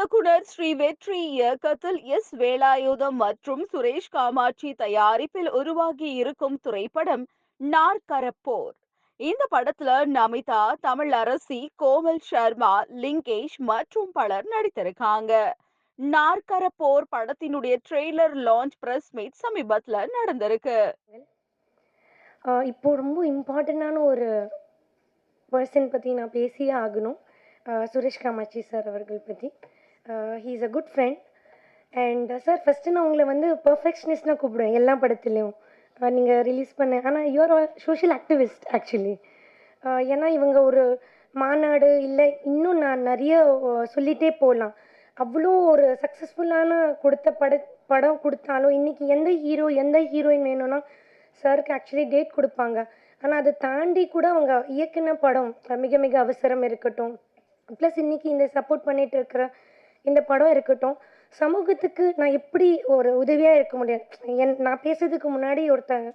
இயக்குனர் ஸ்ரீ வெற்றி இயக்கத்தில் எஸ். வேலாயுதம் மற்றும் சுரேஷ் காமாட்சி தயாரிப்பில் உருவாகி இருக்கும் திரைப்படம் நாற்கரப்போர். இந்த படத்துல நமிதா தமிழ் அரசி கோமல் சர்மா லிங்கேஷ் மற்றும் பலர் நடித்திருக்காங்க. நாற்கரப்போர் படத்தினுடைய ட்ரெய்லர் லான்ச் பிரஸ் மீட் சமீபத்துல நடந்திருக்கு. இப்போ ரொம்ப இம்பார்ட்டண்ட்டான ஒரு பர்சன் பற்றி நான் பேசியே ஆகணும். சுரேஷ் காமாட்சி சார் அவர்கள் பற்றி he is a good friend and sir first நான் உங்களை வந்து பர்ஃபெக்ஷனிஸ்ட்னா கூப்பிடுவேன் எல்லா படத்துலேயும். Uh, நீங்கள் ரிலீஸ் பண்ண ஆனால் யூஆர் சோஷியல் ஆக்டிவிஸ்ட் ஆக்சுவலி ஏன்னா இவங்க ஒரு மாநாடு இல்லை இன்னும் நான் நிறைய uh, சொல்லிகிட்டே போகலாம் அவ்வளோ ஒரு சக்ஸஸ்ஃபுல்லான கொடுத்த பட படம் கொடுத்தாலும் இன்றைக்கி எந்த ஹீரோ எந்த ஹீரோயின் வேணும்னா சாருக்கு ஆக்சுவலி டேட் கொடுப்பாங்க. ஆனால் அதை தாண்டி கூட அவங்க இயக்குன படம் மிக மிக அவசரம் இருக்கட்டும். ப்ளஸ் இன்றைக்கி இந்த சப்போர்ட் பண்ணிகிட்டு இருக்கிற இந்த படம் இருக்கட்டும் சமூகத்துக்கு நான் எப்படி ஒரு உதவியாக இருக்க முடியும்? என் நான் பேசுறதுக்கு முன்னாடி ஒருத்தங்க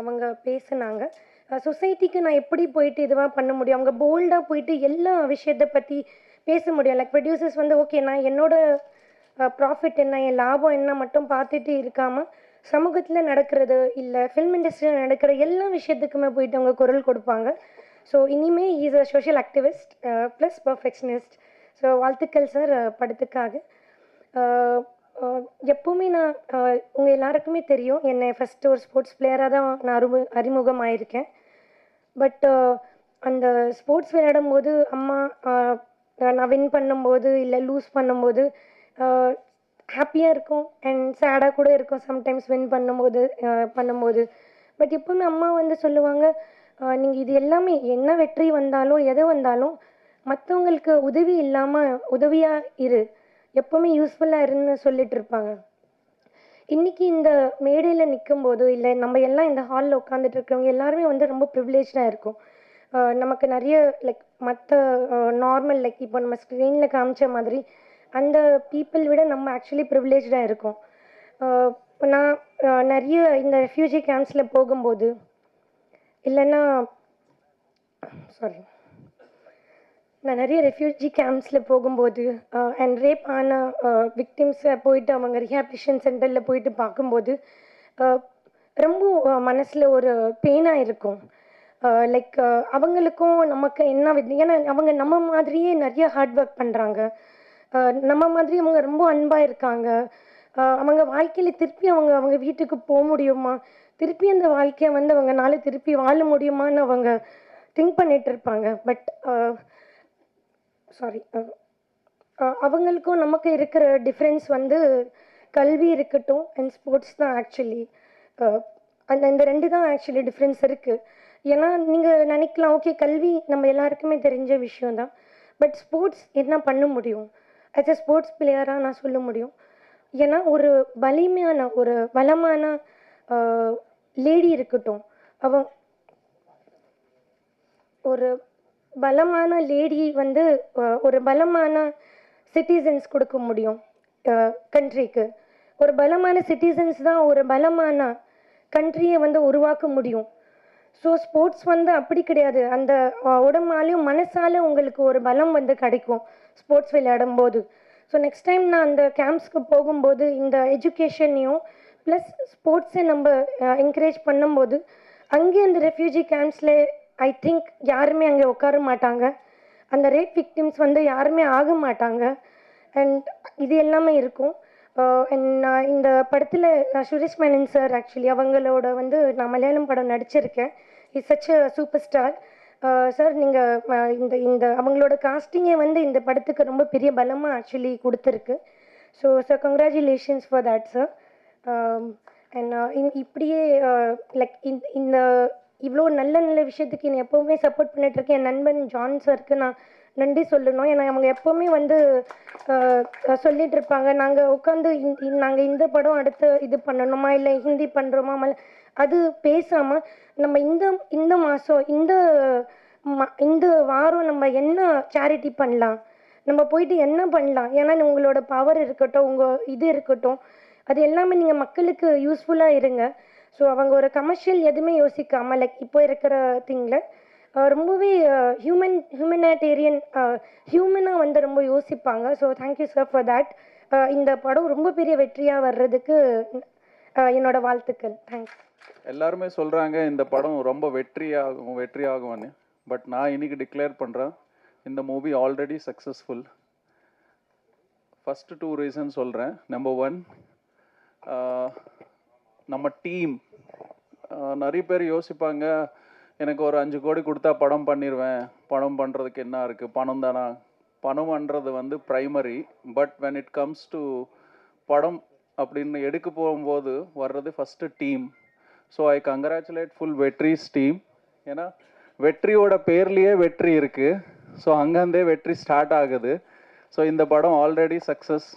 அவங்க பேசுனாங்க. சொசைட்டிக்கு நான் எப்படி போயிட்டு இதுவாக பண்ண முடியும்? அவங்க போல்டாக போயிட்டு எல்லா விஷயத்தை பற்றி பேச முடியும். லைக் ப்ரொடியூசர்ஸ் வந்து ஓகே நான் என்னோட ப்ராஃபிட் என்ன என் லாபம் என்ன மட்டும் பார்த்துட்டு இருக்காமல் சமூகத்தில் நடக்கிறது இல்லை ஃபிலிம் இண்டஸ்ட்ரியில் நடக்கிற எல்லா விஷயத்துக்குமே போயிட்டு அவங்க குரல் கொடுப்பாங்க. ஸோ இனிமே is a social activist plus perfectionist so வாழ்த்துக்கள் சார் படத்துக்காக. எப்போவுமே நான் உங்கள் எல்லாருக்குமே தெரியும். என்னை ஃபஸ்ட்டு ஒரு ஸ்போர்ட்ஸ் பிளேயராக தான் நான் அறிமு அறிமுகமாயிருக்கேன். பட் அந்த ஸ்போர்ட்ஸ் விளையாடும் போது அம்மா நான் வின் பண்ணும்போது இல்லை லூஸ் பண்ணும்போது ஹாப்பியாக இருக்கும் அண்ட் சேடாக கூட இருக்கும் சம்டைம்ஸ் வின் பண்ணும்போது பண்ணும்போது. பட் எப்போவுமே அம்மா வந்து சொல்லுவாங்க நீங்கள் இது எல்லாமே என்ன வெற்றி வந்தாலும் எது வந்தாலும் மற்றவங்களுக்கு உதவி இல்லாமல் உதவியாக இரு. எப்பவுமே யூஸ்ஃபுல்லாக இருன்னு சொல்லிட்டு இருப்பாங்க. இன்னைக்கு இந்த மேடையில் நிற்கும் போதோ இல்லை நம்ம எல்லாம் இந்த ஹாலில் உட்காந்துட்டு இருக்கிறவங்க எல்லாருமே வந்து ரொம்ப ப்ரிவிலேஜாக இருக்கும். நமக்கு நிறைய லைக் மற்ற நார்மல் லைக் இப்போ நம்ம ஸ்க்ரீனில் காமிச்ச மாதிரி அந்த பீப்புள் விட நம்ம ஆக்சுவலி ப்ரிவிலேஜாக இருக்கோம். இப்போ நான் நிறைய இந்த ரெஃப்யூஜி கேம்ப்ஸில் போகும்போது இல்லைன்னா சாரி நான் நிறைய ரெஃப்யூஜி கேம்ப்ஸில் போகும்போது அண்ட் ரேப் ஆன விக்டிம்ஸை போயிட்டு அவங்க ரிஹாபிலிஷன் சென்டரில் போயிட்டு பார்க்கும்போது ரொம்ப மனசில் ஒரு பெயினாக இருக்கும். லைக் அவங்களுக்கும் நமக்கு என்ன வித் ஏன்னா அவங்க நம்ம மாதிரியே நிறைய ஹார்ட் ஒர்க் பண்ணுறாங்க நம்ம மாதிரி அவங்க ரொம்ப அன்பாக இருக்காங்க. அவங்க வாழ்க்கையில் திருப்பி அவங்க அவங்க வீட்டுக்கு போக முடியுமா? திருப்பி அந்த வாழ்க்கையை வந்து அவங்கனால திருப்பி வாழ முடியுமான்னு அவங்க திங்க் பண்ணிட்டு இருப்பாங்க. பட் சாரி அவங்களுக்கும் நமக்கு இருக்கிற டிஃப்ரென்ஸ் வந்து கல்வி இருக்கட்டும் அண்ட் ஸ்போர்ட்ஸ் தான் ஆக்சுவலி அந்த இந்த ரெண்டு தான் ஆக்சுவலி டிஃப்ரென்ஸ் இருக்குது ஏன்னா நீங்கள் நினைக்கலாம் ஓகே கல்வி நம்ம எல்லாருக்குமே தெரிஞ்ச விஷயம் தான். பட் ஸ்போர்ட்ஸ் என்ன பண்ண முடியும்? ஆஸ் எ ஸ்போர்ட்ஸ் பிளேயராக நான் சொல்ல முடியும். ஏன்னா ஒரு வலிமையான ஒரு வளமான லேடி இருக்கட்டும். அவ ஒரு பலமான லேடி வந்து ஒரு பலமான சிட்டிசன்ஸ் கொடுக்க முடியும் கண்ட்ரிக்கு ஒரு பலமான சிட்டிசன்ஸ் தான் ஒரு பலமான கண்ட்ரியை வந்து உருவாக்க முடியும். ஸோ ஸ்போர்ட்ஸ் வந்து அப்படி கிடையாது. அந்த உடம்பாலையும் மனசால உங்களுக்கு ஒரு பலம் வந்து கிடைக்கும் ஸ்போர்ட்ஸ் விளையாடும் போது ஸோ நெக்ஸ்ட் டைம் நான் அந்த கேம்ப்ஸ்க்கு போகும்போது இந்த எஜுகேஷனையும் ப்ளஸ் ஸ்போர்ட்ஸை நம்ம என்கரேஜ் பண்ணும்போது அங்கே அந்த ரெஃப்யூஜி கேம்ப்ஸில் ஐ திங்க் யாருமே அங்கே உட்கார மாட்டாங்க. அந்த ரேப் விக்டிம்ஸ் வந்து யாருமே ஆக மாட்டாங்க. அண்ட் இது எல்லாமே இருக்கும். Uh, நான் இந்த படத்தில் நான் சுரேஷ் மேனன் சார் ஆக்சுவலி அவங்களோட வந்து நான் மலையாளம் படம் நடிச்சிருக்கேன். Is such a super star sir நீங்கள் இந்த இந்த அவங்களோட காஸ்டிங்கே வந்து இந்த படத்துக்கு ரொம்ப பெரிய பலமாக ஆக்சுவலி கொடுத்துருக்கு. So sir congratulations for that sir and இப்படியே uh, லைக் இந்த இவ்வளோ நல்ல நல்ல விஷயத்துக்கு என்னை எப்போவுமே சப்போர்ட் பண்ணிட்டு இருக்கேன் என் நண்பன் ஜான் சாருக்கு நான் நன்றி சொல்லணும். ஏன்னா அவங்க எப்போவுமே வந்து சொல்லிட்டு இருப்பாங்க நாங்கள் உட்காந்து நாங்கள் இந்த படம் அடுத்து இது பண்ணணுமா? இல்லை ஹிந்தி பண்ணுறோமா அது பேசாமல் நம்ம இந்த இந்த மாதம் இந்த இந்த வாரம் நம்ம என்ன சேரிட்டி பண்ணலாம்? நம்ம போயிட்டு என்ன பண்ணலாம்? ஏன்னா உங்களோட பவர் இருக்கட்டும் உங்கள் இது இருக்கட்டும் அது எல்லாமே நீங்கள் மக்களுக்கு யூஸ்ஃபுல்லாக இருங்க. ஸோ அவங்க ஒரு கமர்ஷியல் எதுவுமே யோசிக்காமல் லைக் இப்போ இருக்கிற திங்கில் ரொம்பவே ஹியூமன் ஹியூமனிட்டேரியன் ஹியூமனாக வந்து ரொம்ப யோசிப்பாங்க. So thank you sir for that இந்த படம் ரொம்ப பெரிய வெற்றியாக வர்றதுக்கு என்னோட வாழ்த்துக்கள். தேங்க்ஸ் எல்லாருமே சொல்கிறாங்க இந்த படம் ரொம்ப வெற்றியாகும் வெற்றியாகும்னு. பட் நான் இன்னைக்கு டிக்ளேர் பண்ணுறேன் இந்த movie already successful first two reason சொல்கிறேன் நம்பர் ஒன் நம்ம டீம் நிறைய பேர் யோசிப்பாங்க எனக்கு ஒரு அஞ்சு கோடி கொடுத்தா படம் பண்ணிடுவேன் படம் பண்ணுறதுக்கு என்ன இருக்குது பணம் தானா? பணம்ன்றது வந்து primary but when it comes to படம் அப்படின்னு எடுக்க போகும்போது வர்றது first team so I congratulate full Vetri's team ஏன்னா வெற்றியோட பேர்லேயே வெற்றி இருக்குது ஸோ அங்கேருந்தே வெற்றி ஸ்டார்ட் ஆகுது. ஸோ இந்த படம் ஆல்ரெடி சக்ஸஸ்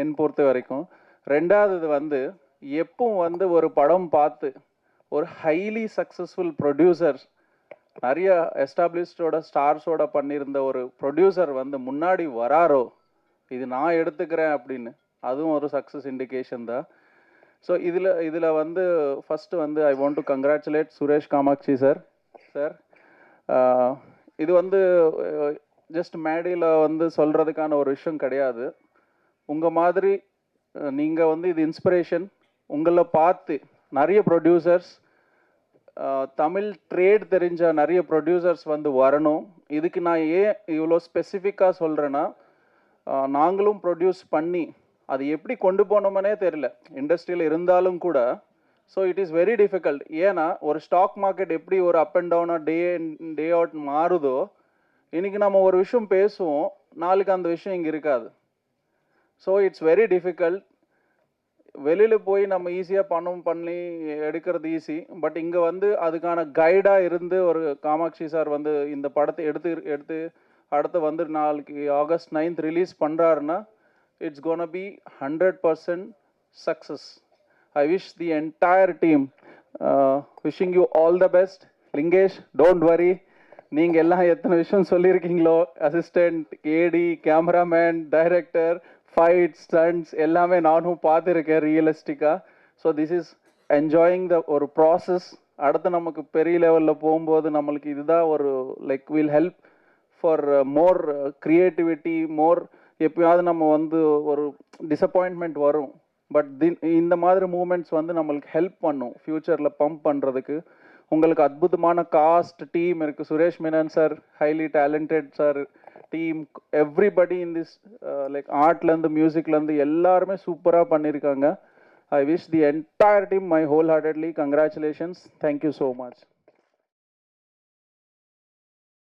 என் பொறுத்த வரைக்கும். ரெண்டாவது வந்து எப்பவும் வந்து ஒரு படம் பார்த்து ஒரு ஹைலி சக்ஸஸ்ஃபுல் ப்ரொடியூசர் நிறைய எஸ்டாப்ளிஷ்டோட ஸ்டார்ஸோட பண்ணியிருந்த ஒரு ப்ரொடியூசர் வந்து முன்னாடி வராரோ இது நான் எடுத்துக்கிறேன் அப்படின்னு அதுவும் ஒரு சக்ஸஸ் இண்டிகேஷன் தான். ஸோ இதில் இதில் வந்து ஃபஸ்ட்டு வந்து I want to congratulate Suresh Kamatchi sir sir இது வந்து ஜஸ்ட் மேடையில் வந்து சொல்கிறதுக்கான ஒரு விஷயம் கிடையாது. உங்கள் மாதிரி நீங்கள் வந்து இது இன்ஸ்பிரேஷன் உங்களை பார்த்து நிறைய ப்ரொடியூசர்ஸ் தமிழ் ட்ரேட் தெரிஞ்ச நிறைய ப்ரொடியூசர்ஸ் வந்து வரணும். இதுக்கு நான் ஏன் இவ்வளோ ஸ்பெசிஃபிக்காக சொல்கிறேன்னா நாங்களும் ப்ரொடியூஸ் பண்ணி அது எப்படி கொண்டு போனோம்னே தெரியல. இண்டஸ்ட்ரியில் இருந்தாலும் கூட so it is very difficult ஏன்னா ஒரு ஸ்டாக் மார்க்கெட் எப்படி ஒரு அப் அண்ட் டவுனாக டே டே அவுட் மாறுதோ இன்றைக்கி நம்ம ஒரு விஷயம் பேசுவோம் நாளைக்கு அந்த விஷயம் இங்கே இருக்காது. ஸோ இட்ஸ் வெரி டிஃபிகல்ட் வெளியில் போய் நம்ம ஈஸியாக பணம் பண்ணி எடுக்கிறது ஈஸி பட் இங்கே வந்து அதுக்கான கைடாக இருந்து ஒரு காமாட்சி சார் வந்து இந்த படத்தை எடுத்து எடுத்து அடுத்து வந்து நாளைக்கு ஆகஸ்ட் நைன்த் ரிலீஸ் பண்ணுறாருன்னா it's gonna be hundred percent success I wish the entire team wishing you all the best Lingesh don't worry நீங்கள் எல்லாம் எத்தனை விஷயம் சொல்லியிருக்கீங்களோ assistant AD cameraman director fight stunts எல்லாமே நானும் பார்த்துருக்கேன் ரியலிஸ்டிக்காக so this is enjoying the ஒரு process அடுத்து நமக்கு பெரிய லெவலில் போகும்போது நம்மளுக்கு இதுதான் ஒரு like will help for more creativity more எப்பயாவது நம்ம வந்து ஒரு டிசப்பாயின்மெண்ட் வரும். பட் தின் இந்த மாதிரி மூமெண்ட்ஸ் வந்து நம்மளுக்கு ஹெல்ப் பண்ணும் ஃப்யூச்சரில் பம்ப் பண்ணுறதுக்கு உங்களுக்கு அற்புதமான காஸ்ட் டீம் இருக்குது Suresh Menon sir highly talented sir team everybody in this like ஆர்ட்லேருந்து மியூசிக்லேருந்து எல்லாருமே சூப்பராக பண்ணியிருக்காங்க. I wish the entire team my whole heartedly congratulations thank you so much